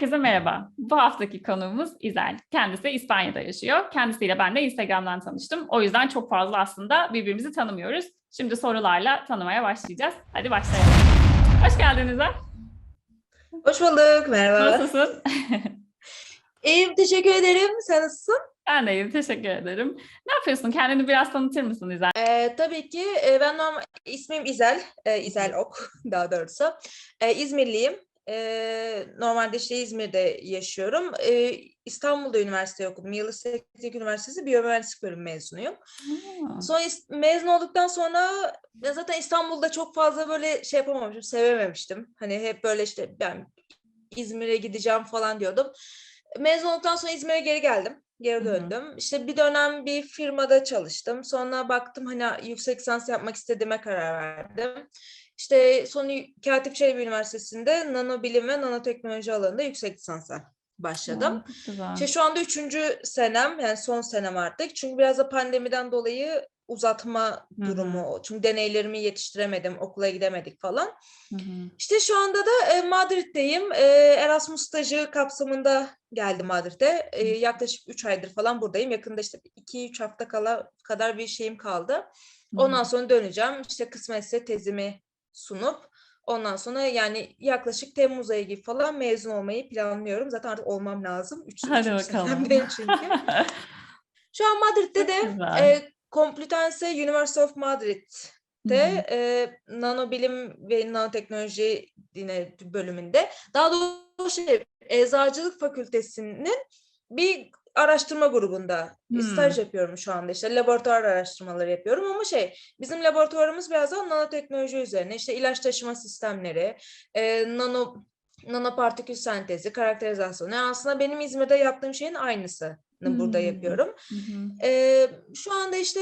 Herkese merhaba. Bu haftaki konuğumuz İzel. Kendisi İspanya'da yaşıyor. Kendisiyle ben de Instagram'dan tanıştım. O yüzden çok fazla aslında birbirimizi tanımıyoruz. Şimdi sorularla tanımaya başlayacağız. Hadi başlayalım. Hoş geldin İzel. Hoş bulduk, merhaba. Nasılsın? İyiyim, teşekkür ederim. Sen nasılsın? ben de iyiyim. Teşekkür ederim. Ne yapıyorsun? Kendini biraz tanıtır mısın İzel? Ee, tabii ki e, ben normal, ismim İzel, e, İzel Ok daha doğrusu. E, İzmirliyim. E, normalde işte İzmir'de yaşıyorum. E, İstanbul'da üniversite okudum. Yıldız Teknik Üniversitesi Biyomühendislik bölümü mezunuyum. Ha. Sonra mezun olduktan sonra ya zaten İstanbul'da çok fazla böyle şey yapamamıştım, sevememiştim. Hani hep böyle işte ben İzmir'e gideceğim falan diyordum. Mezun olduktan sonra İzmir'e geri geldim. Geri döndüm. İşte bir dönem bir firmada çalıştım. Sonra baktım hani yüksek lisans yapmak istediğime karar verdim. İşte sonra Katip Çelebi Üniversitesi'nde nanobilim ve nanoteknoloji alanında yüksek lisansa başladım. Güzel. İşte şu anda üçüncü senem yani son senem artık. Çünkü biraz da pandemiden dolayı uzatma Hı hı. durumu. Çünkü deneylerimi yetiştiremedim, okula gidemedik falan. Hı hı. İşte şu anda da e, Madrid'deyim. E, Erasmus stajı kapsamında geldim Madrid'e. E, yaklaşık 3 aydır falan buradayım. Yakında işte 2-3 hafta kala kadar bir şeyim kaldı. Hı Ondan sonra döneceğim. İşte kısmetse tezimi sunup ondan sonra yani yaklaşık Temmuz ayı gibi falan mezun olmayı planlıyorum. Zaten artık olmam lazım. Üç, Hadi üçüncü bakalım. çünkü. Şu an Madrid'de de e, Complutense University of Madrid'de Hı hı. e, nanobilim ve nanoteknoloji yine bölümünde daha doğrusu şey Eczacılık Fakültesi'nin bir araştırma grubunda Hmm. staj yapıyorum şu anda işte laboratuvar araştırmaları yapıyorum ama şey bizim laboratuvarımız biraz daha nanoteknoloji üzerine işte ilaç taşıma sistemleri, e, nano nanopartikül sentezi, karakterizasyonu. Yani aslında benim İzmir'de yaptığım şeyin aynısını burada Hmm. yapıyorum. Hı hı. Ee, şu anda işte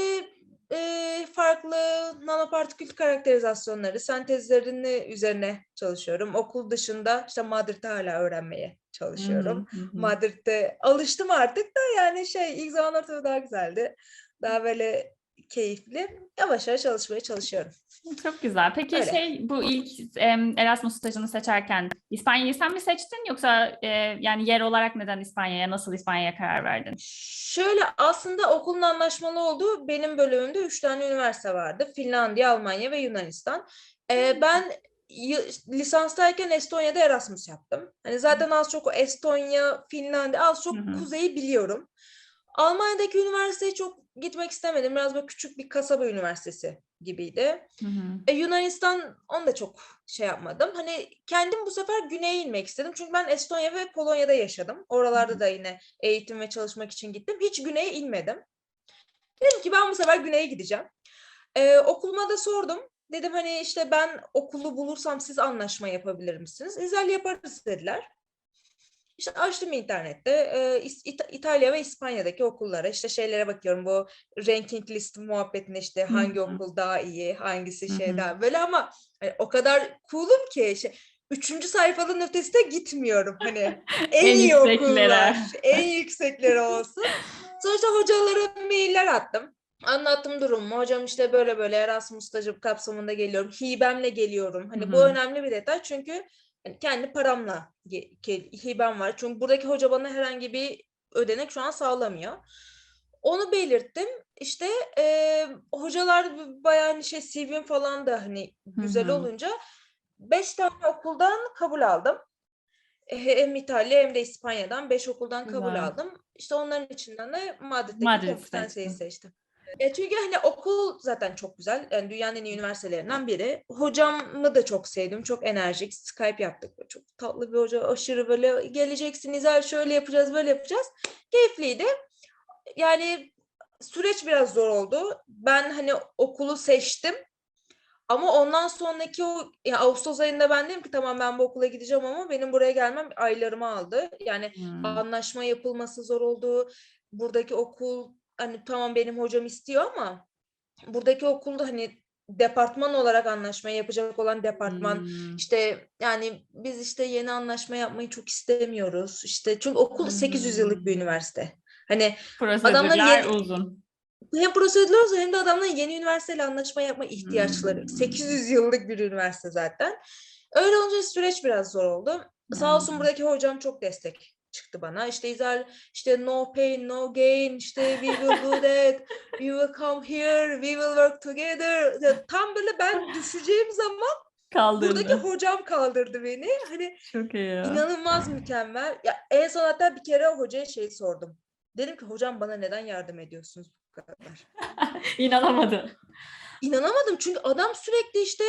e, farklı nanopartikül karakterizasyonları, sentezlerini üzerine çalışıyorum. Okul dışında işte Madrid'de hala öğrenmeye çalışıyorum. Hı. Madrid'de alıştım artık da yani şey ilk zamanlar tabii daha güzeldi. Daha böyle keyifli. Yavaş yavaş çalışmaya çalışıyorum. Çok güzel. Peki Öyle. şey bu ilk em, Erasmus stajını seçerken İspanya'yı sen mi seçtin yoksa e, yani yer olarak neden İspanya'ya, nasıl İspanya'ya karar verdin? Şöyle aslında okulun anlaşmalı olduğu benim bölümümde üç tane üniversite vardı. Finlandiya, Almanya ve Yunanistan. Ee, ben y- lisanstayken Estonya'da Erasmus yaptım. Hani zaten az çok Estonya, Finlandiya az çok Hı hı. kuzeyi biliyorum. Almanya'daki üniversiteye çok gitmek istemedim. Biraz böyle küçük bir kasaba üniversitesi gibiydi. Hı hı. E, Yunanistan onu da çok şey yapmadım. Hani kendim bu sefer güneye inmek istedim. Çünkü ben Estonya ve Polonya'da yaşadım. Oralarda da yine eğitim ve çalışmak için gittim. Hiç güneye inmedim. Dedim ki ben bu sefer güneye gideceğim. E, okuluma da sordum. Dedim hani işte ben okulu bulursam siz anlaşma yapabilir misiniz? İzel yaparız dediler. İşte açtım internette e, İta- İtalya ve İspanya'daki okullara işte şeylere bakıyorum bu ranking list muhabbetine işte Hı hangi hı. okul daha iyi hangisi Hı şey hı. daha böyle ama hani o kadar cool'um ki şey, üçüncü sayfanın ötesine gitmiyorum hani en, En iyi okullar en yüksekleri olsun. Sonuçta hocalara mailler attım. Anlattım durumu. Hocam işte böyle böyle Erasmus stajı kapsamında geliyorum. Hibemle geliyorum. Hani Hı bu hı. önemli bir detay çünkü kendi paramla hibem var. Çünkü buradaki hoca bana herhangi bir ödenek şu an sağlamıyor. Onu belirttim. İşte eee, hocalar bayağı hani şey CV'm falan da hani güzel hı. olunca beş tane okuldan kabul aldım. E, Hem İtalya hem de İspanya'dan beş okuldan kabul Güzel. aldım. İşte onların içinden de Madrid'deki Madrid Complutense'yi seçtin. seçtim. E, çünkü hani okul zaten çok güzel. Yani dünyanın en iyi üniversitelerinden biri. Hocamı da çok sevdim. Çok enerjik. Skype yaptık. Çok tatlı bir hoca. Aşırı böyle geleceksiniz. her şöyle yapacağız, böyle yapacağız. Keyifliydi. Yani süreç biraz zor oldu. Ben hani okulu seçtim. Ama ondan sonraki o ya Ağustos ayında ben dedim ki tamam ben bu okula gideceğim ama benim buraya gelmem aylarımı aldı. Yani Hmm. anlaşma yapılması zor oldu. Buradaki okul hani tamam benim hocam istiyor ama buradaki okulda hani departman olarak anlaşma yapacak olan departman Hmm. işte yani biz işte yeni anlaşma yapmayı çok istemiyoruz. İşte çünkü okul 800 yıllık bir Hmm. üniversite. Hani Prosedürler yeni- uzun. hem prosedürler uzun hem de adamların yeni üniversiteyle anlaşma yapma ihtiyaçları. Hmm. 800 yıllık bir üniversite zaten. Öyle olunca süreç biraz zor oldu. Sağ olsun Hmm. buradaki hocam çok destek çıktı bana. İşte İzel işte no pain no gain işte we will do that we will come here we will work together. Tam böyle ben düşeceğim zaman Kaldırdı. buradaki hocam kaldırdı beni. Hani Çok iyi ya. inanılmaz mükemmel. Ya en son hatta bir kere hocaya şey sordum. Dedim ki hocam bana neden yardım ediyorsunuz bu kadar? İnanamadı. İnanamadım çünkü adam sürekli işte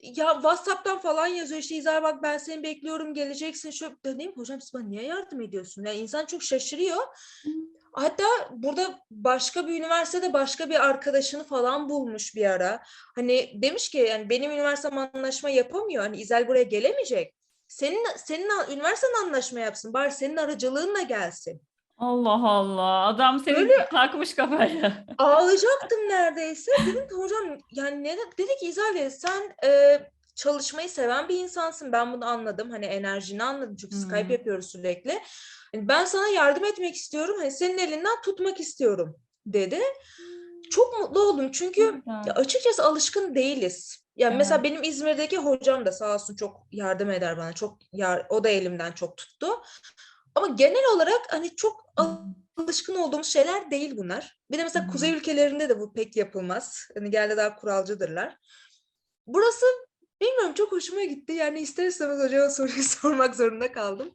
ya WhatsApp'tan falan yazıyor işte İzar bak ben seni bekliyorum geleceksin şöyle dedim hocam siz bana niye yardım ediyorsun? Yani insan çok şaşırıyor. Hatta burada başka bir üniversitede başka bir arkadaşını falan bulmuş bir ara. Hani demiş ki yani benim üniversitem anlaşma yapamıyor. Hani İzel buraya gelemeyecek. Senin senin üniversiten anlaşma yapsın. Bari senin aracılığınla gelsin. Allah Allah. Adam seni Öyle- takmış kafaya. Ağlayacaktım neredeyse. Dedim ki hocam yani ne dedi ki İzale sen e, çalışmayı seven bir insansın. Ben bunu anladım. Hani enerjini anladım. Çünkü Hmm. Skype yapıyoruz sürekli. Hani ben sana yardım etmek istiyorum. Hani senin elinden tutmak istiyorum dedi. Çok mutlu oldum çünkü ya açıkçası alışkın değiliz. Yani Evet. mesela benim İzmir'deki hocam da sağ olsun çok yardım eder bana. Çok yar, o da elimden çok tuttu. Ama genel olarak hani çok al- alışkın olduğumuz şeyler değil bunlar. Bir de mesela kuzey ülkelerinde de bu pek yapılmaz. Hani genelde daha kuralcıdırlar. Burası bilmiyorum çok hoşuma gitti. Yani ister istemez hocama soruyu sormak zorunda kaldım.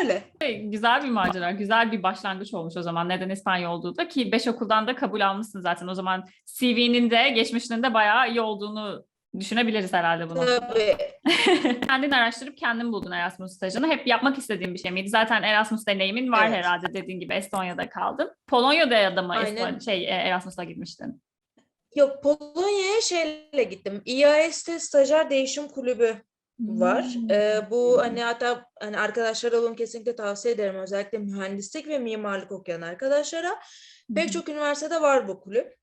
Öyle. Şey, Güzel bir macera, güzel bir başlangıç olmuş o zaman. Neden İspanya olduğu da ki 5 okuldan da kabul almışsın zaten. O zaman CV'nin de geçmişinin de bayağı iyi olduğunu düşünebiliriz herhalde bunu. Tabii. Kendin araştırıp kendin buldun Erasmus stajını. Hep yapmak istediğin bir şey miydi? Zaten Erasmus deneyimin var Evet. herhalde dediğin gibi Estonya'da kaldın. Polonya'da ya da mı. Estonya- şey e, Erasmus'a gitmiştin? Yok Polonya'ya şeyle gittim. İAS'te stajyer değişim kulübü var. Hmm. Ee, bu hani hatta hani arkadaşlara bunu kesinlikle tavsiye ederim. Özellikle mühendislik ve mimarlık okuyan arkadaşlara. Pek çok üniversitede var bu kulüp.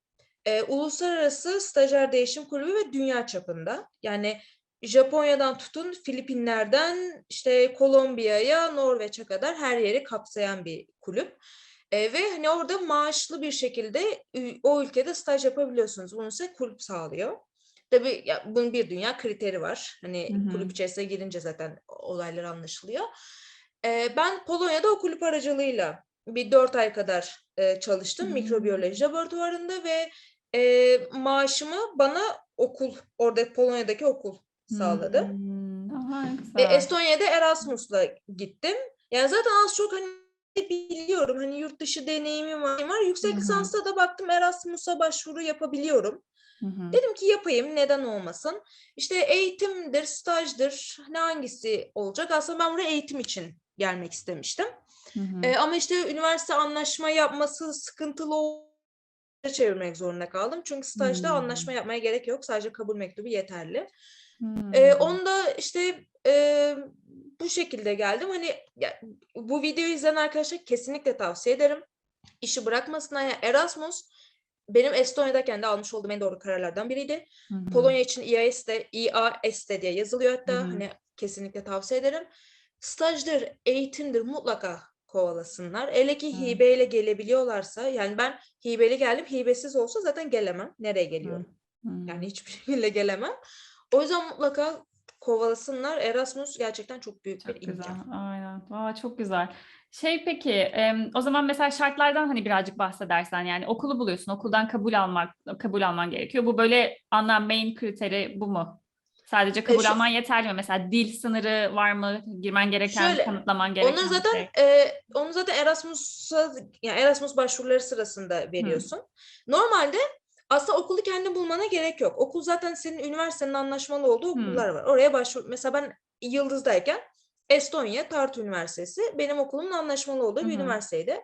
Ee, uluslararası stajyer değişim kulübü ve dünya çapında. Yani Japonya'dan tutun Filipinler'den işte Kolombiya'ya, Norveç'e kadar her yeri kapsayan bir kulüp. Ee, ve hani orada maaşlı bir şekilde o ülkede staj yapabiliyorsunuz. Bunu size kulüp sağlıyor. Tabii ya, bunun bir dünya kriteri var. Hani Hı hı. kulüp içerisine girince zaten olaylar anlaşılıyor. Ee, ben Polonya'da o kulüp aracılığıyla bir dört ay kadar e, çalıştım Hmm. mikrobiyoloji laboratuvarında ve e, maaşımı bana okul, orada Polonya'daki okul sağladı. Hmm, Aha, güzel. Estonya'da Erasmus'la gittim. Yani zaten az çok hani biliyorum. Hani yurt dışı deneyimim var. Yüksek Hı hı. lisansta da baktım Erasmus'a başvuru yapabiliyorum. Hı hı. Dedim ki yapayım neden olmasın. İşte eğitimdir, stajdır ne hangisi olacak? Aslında ben buraya eğitim için gelmek istemiştim. Hı hı. Ama işte üniversite anlaşma yapması sıkıntılı olunca çevirmek zorunda kaldım. Çünkü stajda Hmm. anlaşma yapmaya gerek yok. Sadece kabul mektubu yeterli. Hmm. Ee, onu da işte e, bu şekilde geldim. Hani ya, bu videoyu izleyen arkadaşlar kesinlikle tavsiye ederim. İşi bırakmasınlar. Yani Erasmus benim Estonya'dayken de almış olduğum en doğru kararlardan biriydi. Hı hı. Polonya için IAS'te, IAS'te diye yazılıyor hatta. Hı hı. Hani kesinlikle tavsiye ederim. Stajdır, eğitimdir mutlaka kovalasınlar. Hele ki hibeyle gelebiliyorlarsa yani ben hibeli geldim. Hibesiz olsa zaten gelemem. Nereye geliyorum? Hı. Yani hiçbir şekilde gelemem. O yüzden mutlaka kovalasınlar. Erasmus gerçekten çok büyük Çok bir güzel. imkan. Aynen. Aa, çok güzel. Şey peki, o zaman mesela şartlardan hani birazcık bahsedersen yani okulu buluyorsun, okuldan kabul almak, kabul alman gerekiyor. Bu böyle ana main kriteri bu mu? Sadece kabul şu- alman yeterli mi? Mesela dil sınırı var mı? Girmen gereken, Şöyle, kanıtlaman gereken bir zaten şey. e, onu zaten Erasmus'a yani Erasmus başvuruları sırasında veriyorsun. Normalde aslında okulu kendi bulmana gerek yok. Okul zaten senin üniversitenin anlaşmalı olduğu okullar var. Oraya başvur. Mesela ben Yıldız'dayken Estonya Tartu Üniversitesi benim okulumun anlaşmalı olduğu bir Hı hı. üniversiteydi.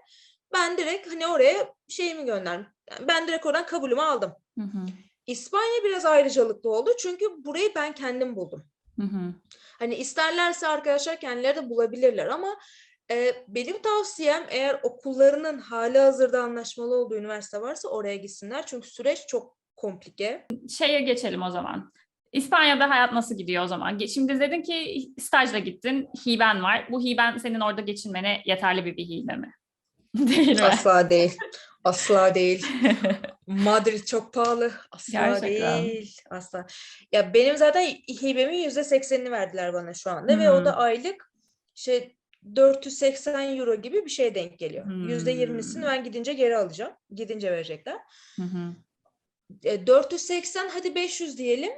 Ben direkt hani oraya şeyimi gönderdim. Ben direkt oradan kabulümü aldım. Hı hı. İspanya biraz ayrıcalıklı oldu çünkü burayı ben kendim buldum. Hı hı. Hani isterlerse arkadaşlar kendileri de bulabilirler ama e, benim tavsiyem eğer okullarının hali hazırda anlaşmalı olduğu üniversite varsa oraya gitsinler. Çünkü süreç çok komplike. Şeye geçelim o zaman. İspanya'da hayat nasıl gidiyor o zaman? Şimdi dedin ki stajla gittin, hiben var. Bu hiben senin orada geçinmene yeterli bir, bir hibe mi? Değil mi? Asla değil. Asla değil. Madrid çok pahalı. Asla Gerçekten. değil. Asla. Ya benim zaten hibemin yüzde seksenini verdiler bana şu anda ve o da Hmm. aylık şey 480 euro gibi bir şey denk geliyor. Yüzde Hmm. ben gidince geri alacağım. Gidince verecekler. Hı hı. E, 480 hadi 500 diyelim.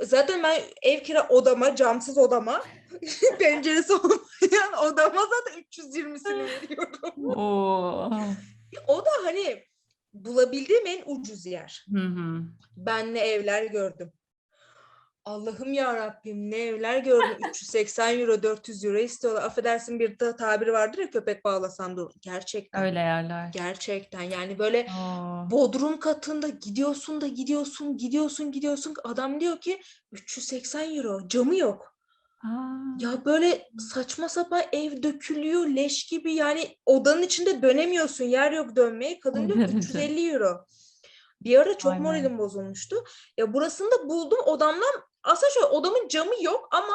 Zaten ben ev kira odama, camsız odama, penceresi olmayan odama zaten 320'sini veriyorum. Oo. O da hani bulabildiğim en ucuz yer. Hı hı. Ben ne evler gördüm. Allah'ım ya Rabbim ne evler gördüm. 380 euro, 400 euro istiyorlar. Affedersin bir de tabiri vardır ya köpek bağlasan dur. Gerçekten. Öyle yerler. Gerçekten yani böyle Oo. bodrum katında gidiyorsun da gidiyorsun, gidiyorsun, gidiyorsun. Adam diyor ki 380 euro. Camı yok. Aa. Ya böyle saçma sapan ev dökülüyor leş gibi yani odanın içinde dönemiyorsun yer yok dönmeye. Kadın diyor ki derece. 350 euro. Bir ara çok be. moralim bozulmuştu. Ya burasını da buldum odamdan. Aslında şöyle odamın camı yok ama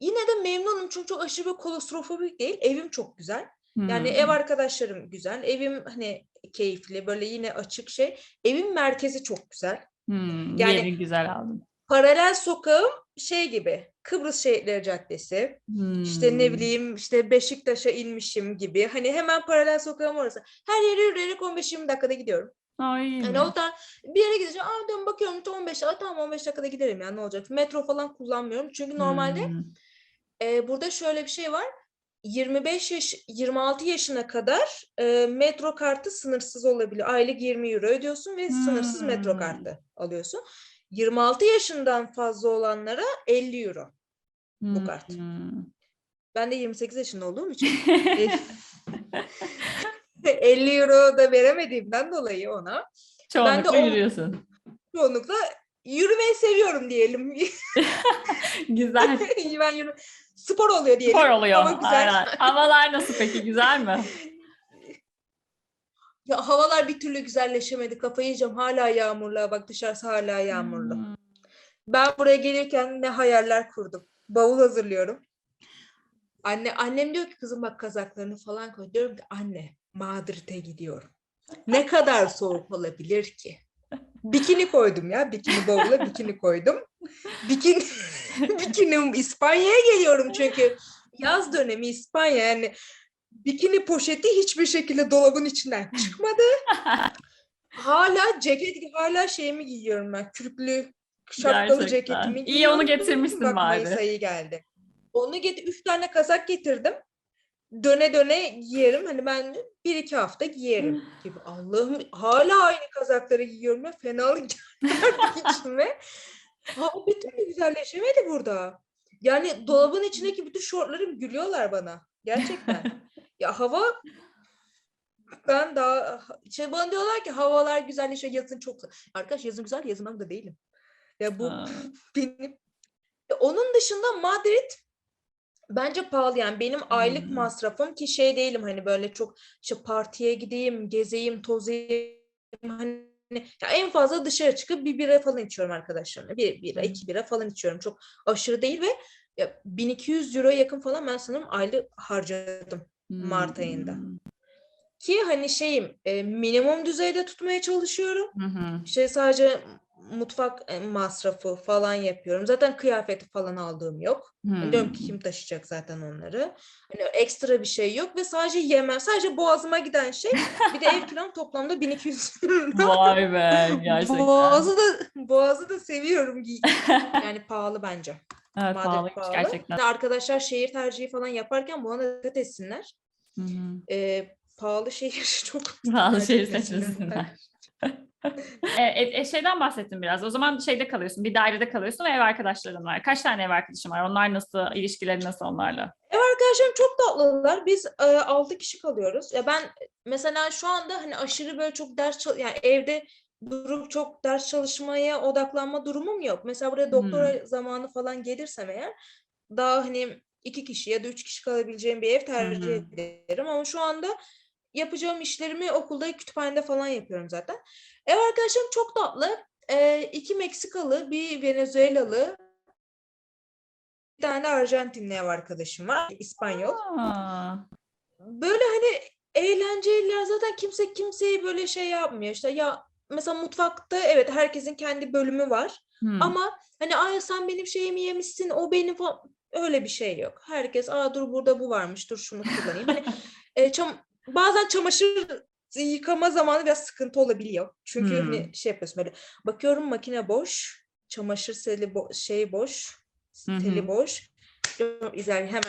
yine de memnunum çünkü çok aşırı bir kolostrofobik değil. Evim çok güzel. Yani Hmm. ev arkadaşlarım güzel. Evim hani keyifli böyle yine açık şey. Evin merkezi çok güzel. Hmm, yani- güzel aldın. Paralel sokağım şey gibi Kıbrıs Şehitleri Caddesi. İşte ne Hmm. bileyim işte Beşiktaş'a inmişim gibi. Hani hemen paralel sokağım orası. Her yere yürüyerek 15-20 dakikada gidiyorum. Ay, iyi Yani mi? o da bir yere gideceğim. Aa diyorum bakıyorum işte 15 dakika tamam 15 dakikada giderim ya ne olacak. Metro falan kullanmıyorum. Çünkü normalde Hmm. e, burada şöyle bir şey var. 25 yaş 26 yaşına kadar e, metro kartı sınırsız olabiliyor. Aylık 20 euro ödüyorsun ve sınırsız metro Hmm. kartı alıyorsun. 26 yaşından fazla olanlara 50 euro. bu kart. Hmm. Ben de 28 yaşında olduğum için e, 50 euro da veremediğimden dolayı ona Çoğunlukla o- yürüyorsun. çoğunlukla yürümeyi seviyorum diyelim. Güzel. ben yürü spor oluyor diyelim. Spor oluyor. Hava güzel. Aynen. Havalar nasıl peki? Güzel mi? Ya havalar bir türlü güzelleşemedi. Kafayı yiyeceğim. Hala yağmurlu. Bak dışarısı hala yağmurlu. Hmm. Ben buraya gelirken ne hayaller kurdum. Bavul hazırlıyorum. Anne annem diyor ki kızım bak kazaklarını falan koy. Diyorum ki anne Madrid'e gidiyorum. Ne kadar soğuk olabilir ki? Bikini koydum ya. Bikini bavula bikini koydum. Bikini bikinim İspanya'ya geliyorum çünkü yaz dönemi İspanya yani bikini poşeti hiçbir şekilde dolabın içinden çıkmadı. Hala ceket hala şeyimi giyiyorum ben. Kürklü şapkalı Gerçekten. ceketimi İyi, giyiyorum. onu getirmişsin Bak Mayıs bari. ayı geldi. Onu get üç tane kazak getirdim. Döne döne giyerim. Hani ben bir iki hafta giyerim gibi. Allah'ım hala aynı kazakları giyiyorum. Ya. Fenalık geldi içime. Hava bir türlü güzelleşemedi burada. Yani dolabın içindeki bütün şortlarım gülüyorlar bana. Gerçekten. Ya hava ben daha şey bana diyorlar ki havalar güzelleşiyor yazın çok arkadaş yazın güzel yazın de değilim. Ya bu Ha. benim onun dışında Madrid bence pahalı yani benim aylık Hmm. masrafım ki şey değilim hani böyle çok işte partiye gideyim, gezeyim, tozayım hani ya en fazla dışarı çıkıp bir bira falan içiyorum arkadaşlarımla. Bir bira, Hmm. iki bira falan içiyorum. Çok aşırı değil ve ya 1200 euro yakın falan ben sanırım aylık harcadım. Mart ayında. Hmm. Ki hani şeyim e, minimum düzeyde tutmaya çalışıyorum. Hı hı. İşte sadece mutfak e, masrafı falan yapıyorum. Zaten kıyafeti falan aldığım yok. Hmm. Diyorum ki kim taşıyacak zaten onları. Hani ekstra bir şey yok ve sadece yemem. Sadece boğazıma giden şey. Bir de ev kiram toplamda 1200 lira. Vay be gerçekten. Boğazı da boğazı da seviyorum. Yani pahalı bence. Evet pahalıymış pahalı. gerçekten. Arkadaşlar şehir tercihi falan yaparken buna dikkat etsinler. Hı hı. Ee, pahalı şehir çok Pahalı şehir seçmesinler. e, e, e, şeyden bahsettim biraz. O zaman şeyde kalıyorsun, bir dairede kalıyorsun ve ev arkadaşların var. Kaç tane ev arkadaşın var? Onlar nasıl, ilişkileri nasıl onlarla? Ev arkadaşlarım çok tatlılar. Biz e, 6 kişi kalıyoruz. Ya ben mesela şu anda hani aşırı böyle çok ders çal- yani evde durup çok ders çalışmaya odaklanma durumum yok. Mesela buraya doktora zamanı falan gelirsem eğer daha hani iki kişi ya da üç kişi kalabileceğim bir ev tercih hı. ederim. Ama şu anda yapacağım işlerimi okulda kütüphanede falan yapıyorum zaten. Ev arkadaşlarım çok tatlı. E, iki Meksikalı, bir Venezuelalı, bir tane de Arjantinli ev arkadaşım var. İspanyol. Aa, Böyle hani eğlenceliler zaten kimse kimseyi böyle şey yapmıyor. İşte ya mesela mutfakta evet herkesin kendi bölümü var. hmm. Ama hani ay sen benim şeyimi yemişsin o benim falan. Öyle bir şey yok. Herkes aa dur burada bu varmış dur şunu kullanayım. Hani e, çam- bazen çamaşır yıkama zamanı biraz sıkıntı olabiliyor. Çünkü Hmm. hani şey yapıyorsun böyle bakıyorum makine boş, çamaşır seli bo- şey boş, teli hı. boş. İzel hemen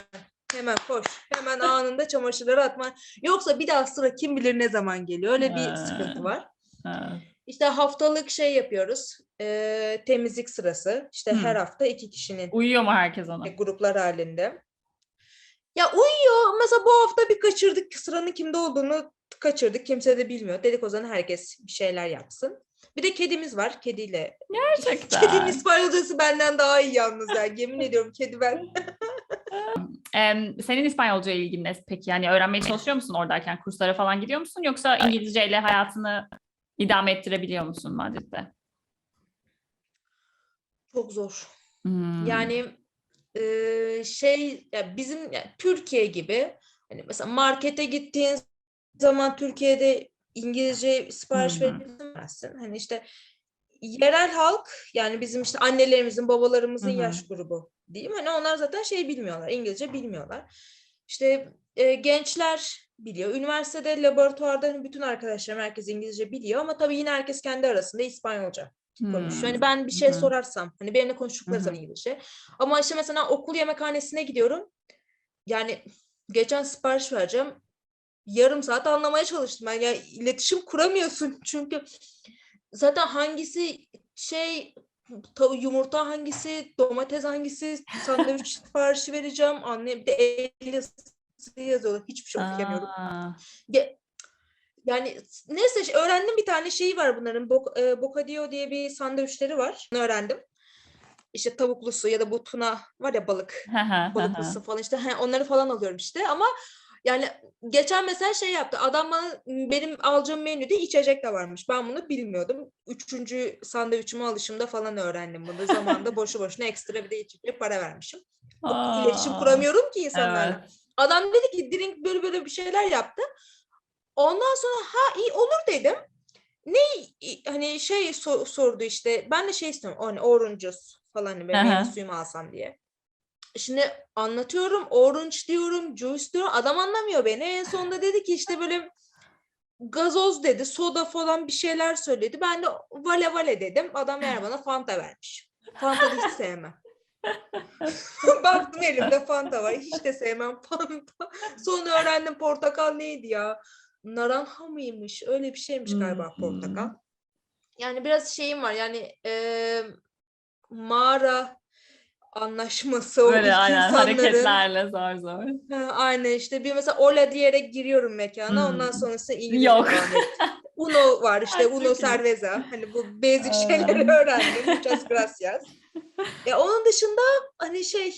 hemen koş. Hemen anında çamaşırları atma. Yoksa bir daha sıra kim bilir ne zaman geliyor. Öyle bir sıkıntı var. Evet. İşte haftalık şey yapıyoruz. eee, temizlik sırası. İşte Hmm. her hafta iki kişinin Uyuyor mu herkes ona? gruplar halinde. Ya uyuyor. Mesela bu hafta bir kaçırdık. Sıranın kimde olduğunu kaçırdık. Kimse de bilmiyor. Dedik o zaman herkes bir şeyler yapsın. Bir de kedimiz var. Kediyle. Gerçekten. Kedinin İspanyolcası benden daha iyi yalnız. Yani. Yemin ediyorum kedi ben. Senin İspanyolca ilgin ne peki? Yani öğrenmeye çalışıyor musun oradayken? Kurslara falan gidiyor musun? Yoksa İngilizceyle hayatını idame ettirebiliyor musun Madrid'de? Çok zor. Hmm. Yani eee, şey ya bizim yani Türkiye gibi hani mesela markete gittiğin zaman Türkiye'de İngilizce sipariş hı. veremezsin. Hani işte yerel halk yani bizim işte annelerimizin, babalarımızın Hı hı. yaş grubu diyeyim. Hani onlar zaten şey bilmiyorlar, İngilizce bilmiyorlar. İşte e, gençler biliyor. Üniversitede, laboratuvarda hani bütün arkadaşlarım herkes İngilizce biliyor ama tabii yine herkes kendi arasında İspanyolca konuşuyor. Hani Hmm. ben bir şey hı. sorarsam hani benimle konuştukları hı. zaman İngilizce. Ama işte mesela okul yemekhanesine gidiyorum. Yani geçen sipariş vereceğim. Yarım saat anlamaya çalıştım. Ben ya iletişim kuramıyorsun çünkü zaten hangisi şey yumurta hangisi, domates hangisi, sandviç siparişi vereceğim. Anne bir de el yazıyorlar. Hiçbir şey okuyamıyorum. Ge- yani neyse öğrendim bir tane şeyi var bunların. Bok, e, bocadillo diye bir sandviçleri var. Onu öğrendim. İşte tavuklusu ya da bu tuna var ya balık. Balıklısı falan işte he, onları falan alıyorum işte ama yani geçen mesela şey yaptı. Adam bana benim alacağım menüde içecek de varmış. Ben bunu bilmiyordum. Üçüncü sandviçimi alışımda falan öğrendim bunu. Zamanında boşu boşuna ekstra bir de içecek para vermişim. İletişim Aa, kuramıyorum ki insanlarla. evet. Adam dedi ki drink böyle böyle bir şeyler yaptı. Ondan sonra ha iyi olur dedim. Ne hani şey so- sordu işte. Ben de şey istiyorum. Hani orange falan hani böyle meyve suyumu alsam diye. Şimdi anlatıyorum. Orange diyorum. Juice diyorum. Adam anlamıyor beni. En sonunda dedi ki işte böyle gazoz dedi. Soda falan bir şeyler söyledi. Ben de vale vale dedim. Adam meğer bana Fanta vermiş. Fanta hiç sevmem. Baktım elimde Fanta var. Hiç de sevmem Fanta. Sonra öğrendim portakal neydi ya? Naranja mıymış? Öyle bir şeymiş galiba portakal. Hmm. Yani biraz şeyim var yani eee, mağara anlaşması o Böyle ilk aynen insanların. hareketlerle zor zor. Ha, aynen işte bir mesela ola diyerek giriyorum mekana ondan Hmm. sonrası İngilizce Yok. Uno var işte Uno. Cerveza. Hani bu basic şeyleri öğrendim. Muchas gracias. Ya onun dışında hani şey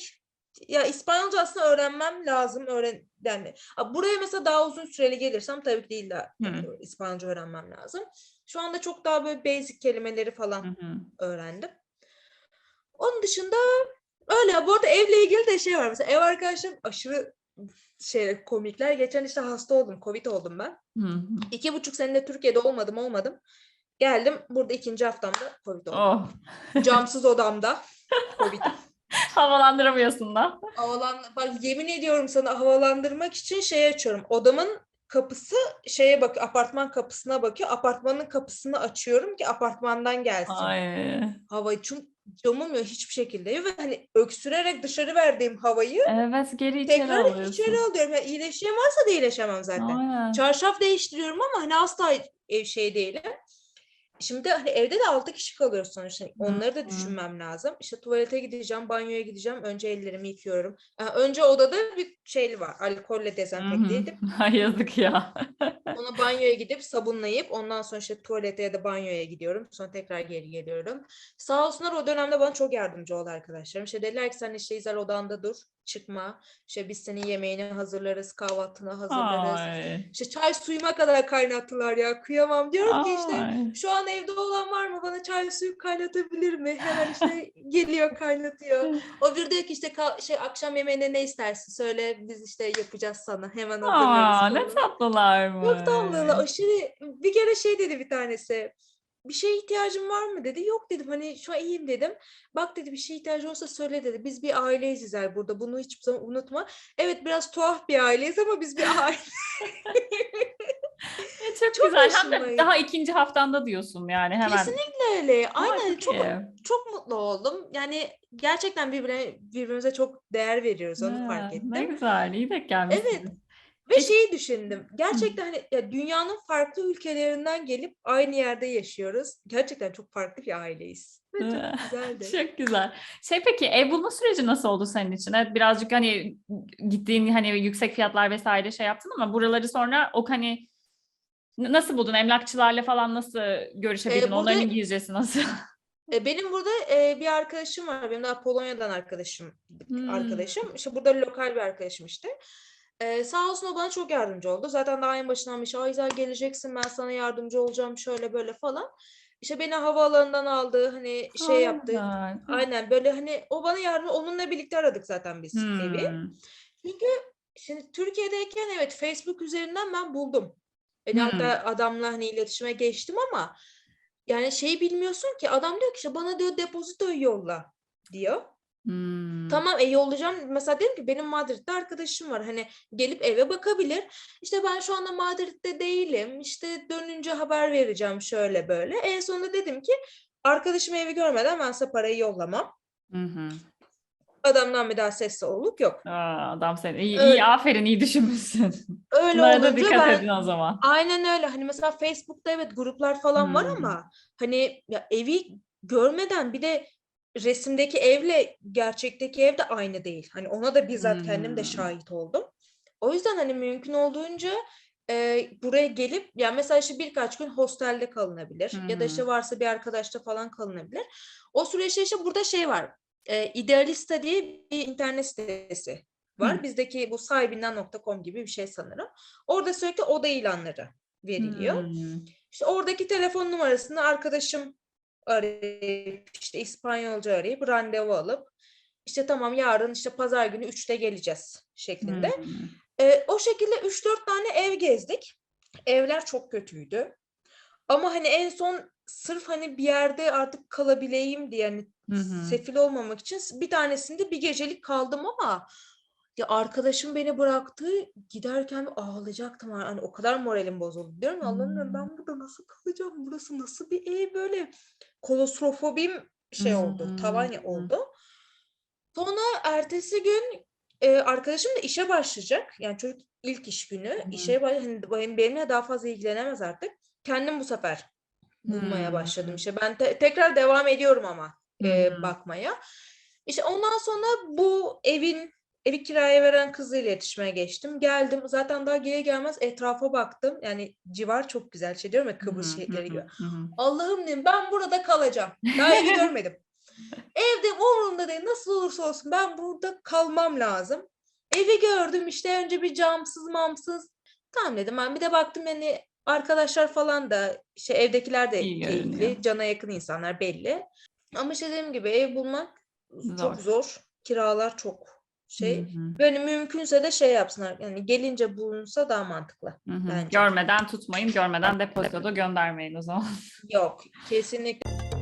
ya İspanyolca aslında öğrenmem lazım. Öğren yani buraya mesela daha uzun süreli gelirsem tabii ki değil de Hı. İspanyolca öğrenmem lazım. Şu anda çok daha böyle basic kelimeleri falan hı. öğrendim. Onun dışında öyle. Bu arada evle ilgili de şey var. Mesela ev arkadaşlarım aşırı şey komikler. Geçen işte hasta oldum. Covid oldum ben. Hı. İki buçuk senede Türkiye'de olmadım olmadım. Geldim burada ikinci haftamda Covid oldum. Oh. Camsız odamda Covid. Havalandıramıyorsun da. Havalan bak yemin ediyorum sana havalandırmak için şey açıyorum. Odamın kapısı şeye bak apartman kapısına bakıyor. Apartmanın kapısını açıyorum ki apartmandan gelsin. Ay. Havayı çünkü camım yok hiçbir şekilde ve hani öksürerek dışarı verdiğim havayı Evet geri içeri tekrar alıyorsun. içeri alıyorum. Yani iyileşeceğim varsa da iyileşemem zaten. Aynen. Çarşaf değiştiriyorum ama hani asla ev şey değilim. Şimdi hani evde de 6 kişi kalıyoruz sonuçta. Onları da düşünmem lazım. İşte tuvalete gideceğim, banyoya gideceğim. Önce ellerimi yıkıyorum. Yani önce odada bir şeyli var. Alkolle dezenfekte edip Ay yazık ya. onu banyoya gidip sabunlayıp ondan sonra işte tuvalete ya da banyoya gidiyorum. Sonra tekrar geri geliyorum. Sağ olsunlar o dönemde bana çok yardımcı oldu arkadaşlarım. İşte dediler ki sen işte İzel odanda dur, çıkma. İşte biz senin yemeğini hazırlarız, kahvaltını hazırlarız. Ay. İşte çay suyuma kadar kaynattılar ya. Kıyamam. Diyorum ki işte Ay. şu an evde olan var mı? Bana çay suyu kaynatabilir mi? Hemen işte geliyor kaynatıyor. O bir diyor ki işte şey akşam yemeğine ne istersin? Söyle biz işte yapacağız sana. Hemen hazırlarız Aa, ne tatlılar mı? Çok tatlı. Aşırı bir kere şey dedi bir tanesi. bir şeye ihtiyacın var mı dedi. Yok dedim hani şu an iyiyim dedim. Bak dedi bir şeye ihtiyacın olsa söyle dedi. Biz bir aileyiz İzel burada. Bunu hiçbir zaman unutma. Evet biraz tuhaf bir aileyiz ama biz bir aile. E, Çok, Çok güzel. Hem daha ikinci haftanda diyorsun yani hemen. Kesinlikle öyle. Aynen Harika. çok çok mutlu oldum. Yani gerçekten birbirine, birbirimize çok değer veriyoruz onu Ha, fark ettim. Ne güzel. iyi denk gelmişsin. Evet. Ve şeyi düşündüm. Gerçekten hani ya dünyanın farklı ülkelerinden gelip aynı yerde yaşıyoruz. Gerçekten çok farklı bir aileyiz. Ve çok Ha, güzeldi. Çok güzel. Şey peki ev bulma süreci nasıl oldu senin için? Evet, birazcık hani gittiğin hani yüksek fiyatlar vesaire şey yaptın ama buraları sonra o hani n- nasıl buldun? Emlakçılarla falan nasıl görüşebildin? Ee, Onların burada- İngilizcesi nasıl? E, benim burada e, bir arkadaşım var. Benim daha Polonya'dan arkadaşım. Hmm. Arkadaşım. İşte burada lokal bir arkadaşım işte. E, sağ olsun o bana çok yardımcı oldu. Zaten daha en başından bir şey. Ayza geleceksin ben sana yardımcı olacağım şöyle böyle falan. İşte beni havaalanından aldı. Hani şey Aa, yaptı. Aynen böyle hani o bana yardım onunla birlikte aradık zaten biz evi. Hmm. Çünkü şimdi Türkiye'deyken evet Facebook üzerinden ben buldum. Yani Hmm. hatta adamla hani iletişime geçtim ama yani şeyi bilmiyorsun ki adam diyor ki işte bana diyor depozitoyu yolla diyor. Hmm. Tamam e yollayacağım. Mesela dedim ki benim Madrid'de arkadaşım var. Hani gelip eve bakabilir. İşte ben şu anda Madrid'de değilim. İşte dönünce haber vereceğim şöyle böyle. En sonunda dedim ki arkadaşım evi görmeden ben size parayı yollamam. Hı hı. Adamdan bir daha ses soluk yok. Aa, adam seni iyi, Öyle. iyi aferin iyi düşünmüşsün. Öyle Bunlara da dikkat ben edin o zaman. aynen öyle. Hani mesela Facebook'ta evet gruplar falan var Hmm. ama hani ya evi görmeden bir de resimdeki evle gerçekteki ev de aynı değil. Hani ona da bizzat kendim de Hmm. şahit oldum. O yüzden hani mümkün olduğunca e, buraya gelip ya mesela işte birkaç gün hostelde kalınabilir ya da işte Hmm. varsa bir arkadaşta falan kalınabilir. O süreçte işte burada şey var. E, Idealista diye bir internet sitesi var. Hı. Bizdeki bu sahibinden.com gibi bir şey sanırım. Orada sürekli oda ilanları veriliyor. Hmm. İşte oradaki telefon numarasını arkadaşım arayıp işte İspanyolca arayıp randevu alıp işte tamam yarın işte pazar günü 3'te geleceğiz şeklinde. Hmm. O şekilde 3-4 tane ev gezdik. Evler çok kötüydü. Ama hani en son sırf hani bir yerde artık kalabileyim diye hani Hı hı. sefil olmamak için bir tanesinde bir gecelik kaldım ama ya arkadaşım beni bıraktı giderken ağlayacaktım hani o kadar moralim bozuldu diyorum ya, Allah'ım Hmm. ben burada nasıl kalacağım burası nasıl bir ev böyle kolostrofobim şey oldu tavan Hmm. oldu sonra ertesi gün e, arkadaşım da işe başlayacak yani çocuk ilk iş günü Hı. işe hani benim- benimle daha fazla ilgilenemez artık kendim bu sefer bulmaya Hmm. başladım işte ben te- tekrar devam ediyorum ama e, hı. bakmaya. İşte ondan sonra bu evin evi kiraya veren kızla iletişime geçtim. Geldim. Zaten daha gelir gelmez etrafa baktım. Yani civar çok güzel. Şey diyorum ya Kıbrıs şehirleri gibi. hı, hı hı. Allah'ım dedim ben burada kalacağım. Daha evi görmedim. Evde umurumda değil. Nasıl olursa olsun ben burada kalmam lazım. Evi gördüm işte önce bir camsız mamsız. Tamam dedim ben bir de baktım yani arkadaşlar falan da işte evdekiler de İyi keyifli. görünüyor. Cana yakın insanlar belli. Ama işte dediğim gibi ev bulmak Zor. çok zor. Kiralar çok şey. Hı hı, Böyle mümkünse de şey yapsınlar. Yani gelince bulunsa daha mantıklı. hı hı. bence. Görmeden tutmayın, görmeden depozito da göndermeyin o zaman. Yok kesinlikle.